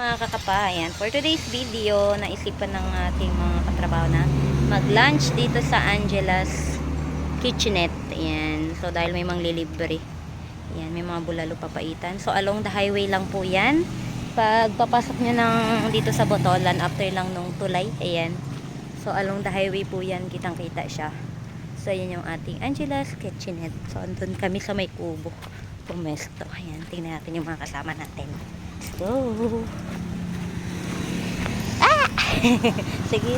mga kakapa, ayan. For today's video, naisipan ng ating mga katrabaho na mag-lunch dito sa Angela's Kitchenette. Ayan. So, dahil may mga lilibre. Ayan, may mga bulalo papaitan. So, along the highway lang po yan. Pag papasok nyo ng dito sa Botolan, after lang nung tulay, ayan. So, along the highway po yan, kitang-kita siya. So, ayan yung ating Angela's Kitchenette. So, andun kami sa may kubo. Pumesto. Ayan, tingnan natin yung mga kasama natin. Go! Ah! Sige.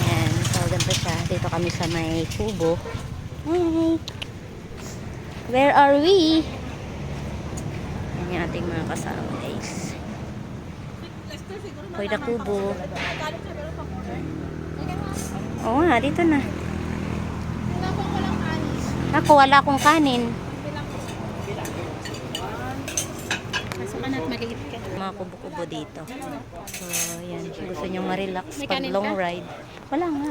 Ayan, so ganito siya. Dito kami sa may kubo. Hi! Where are we? Ayan yung ating mga kasama guys. Hoy na kubo. Oo nga, dito na. Ako, wala akong kanin. Pasok ka na at maliit ka. Mga kubo-kubo dito. So, yan. Gusto nyo ma-relax pag long ride. Wala nga.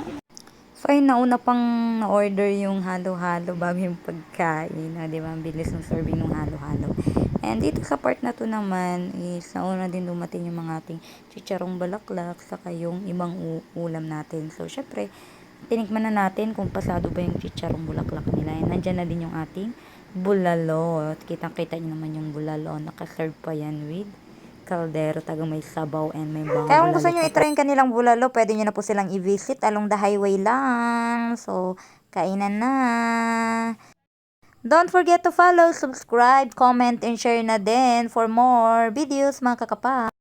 So, ayun, nauna pang na-order yung halo-halo bago yung pagkain. Na, di ba? Ang bilis ng serving ng halo-halo. And dito sa part na to naman is nauna din dumating yung mga ating chicharong balaklak saka yung ibang ulam natin. So, syempre, tinikman na natin kung pasado ba yung chicharong bulaklak nila. And nandyan na din yung ating bulalo. At kitang-kita nyo naman yung bulalo. Nakaserve pa yan with kaldero, taga may sabaw and may bawang Kaya kung gusto nyo itry yung kanilang bulalo, pwede nyo na po silang i-visit along the highway lang. So, kainan na. Don't forget to follow, subscribe, comment, and share na din for more videos mga kakapa.